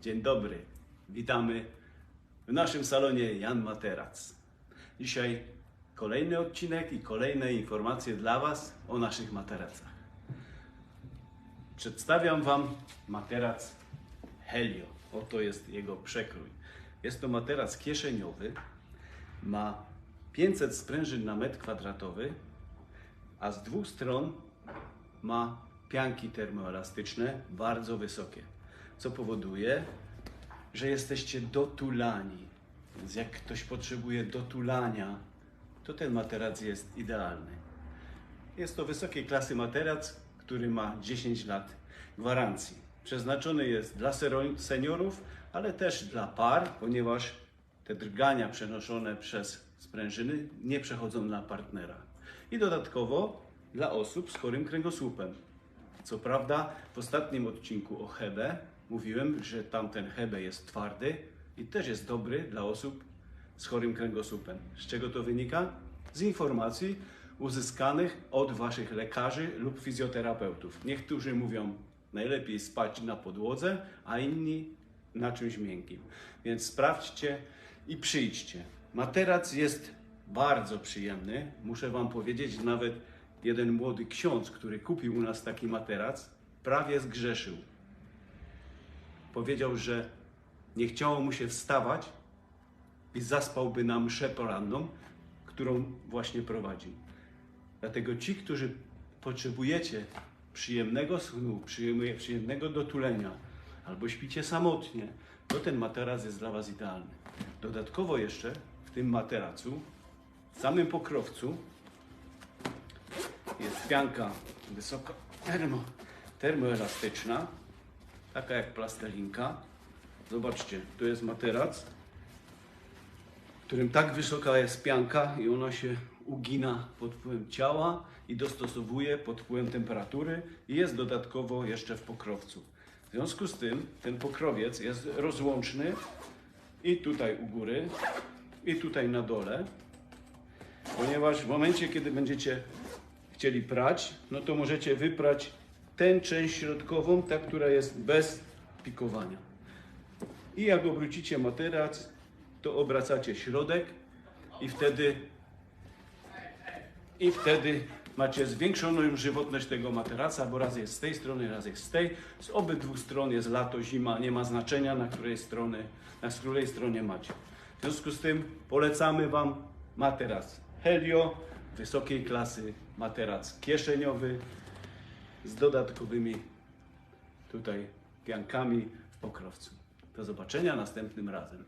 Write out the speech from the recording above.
Dzień dobry. Witamy w naszym salonie Jan Materac. Dzisiaj kolejny odcinek i kolejne informacje dla Was o naszych materacach. Przedstawiam Wam materac Helio. Oto jest jego przekrój. Jest to materac kieszeniowy. Ma 500 sprężyn na metr kwadratowy, a z dwóch stron ma pianki termoelastyczne bardzo wysokie, co powoduje, że jesteście dotulani. Więc jak ktoś potrzebuje dotulania, to ten materac jest idealny. Jest to wysokiej klasy materac, który ma 10 lat gwarancji. Przeznaczony jest dla seniorów, ale też dla par, ponieważ te drgania przenoszone przez sprężyny nie przechodzą na partnera. I dodatkowo dla osób z chorym kręgosłupem. Co prawda, w ostatnim odcinku o Hebe mówiłem, że tamten Hebe jest twardy i też jest dobry dla osób z chorym kręgosłupem. Z czego to wynika? Z informacji uzyskanych od Waszych lekarzy lub fizjoterapeutów. Niektórzy mówią, najlepiej spać na podłodze, a inni na czymś miękkim. Więc sprawdźcie i przyjdźcie. Materac jest bardzo przyjemny. Muszę Wam powiedzieć, nawet jeden młody ksiądz, który kupił u nas taki materac, prawie zgrzeszył. Powiedział, że nie chciało mu się wstawać i zaspałby na mszę poranną, którą właśnie prowadził. Dlatego ci, którzy potrzebujecie przyjemnego snu, przyjemne- przyjemnego dotulenia, albo śpicie samotnie, to ten materac jest dla Was idealny. Dodatkowo jeszcze w tym materacu, w samym pokrowcu, pianka wysoko termo, termoelastyczna, taka jak plastelinka. Zobaczcie, tu jest materac, w którym tak wysoka jest pianka i ona się ugina pod wpływem ciała i dostosowuje pod wpływem temperatury i jest dodatkowo jeszcze w pokrowcu. W związku z tym ten pokrowiec jest rozłączny i tutaj u góry, i tutaj na dole, ponieważ w momencie, kiedy będziecie chcieli prać, no to możecie wyprać tę część środkową, ta, która jest bez pikowania. I jak obrócicie materac, to obracacie środek i wtedy i wtedy macie zwiększoną już żywotność tego materaca, bo raz jest z tej strony, raz jest z tej. Z obydwu stron jest lato, zima, nie ma znaczenia, na której strony, na której stronie macie. W związku z tym polecamy Wam materac Helio, wysokiej klasy, materac kieszeniowy z dodatkowymi tutaj piankami w pokrowcu. Do zobaczenia następnym razem.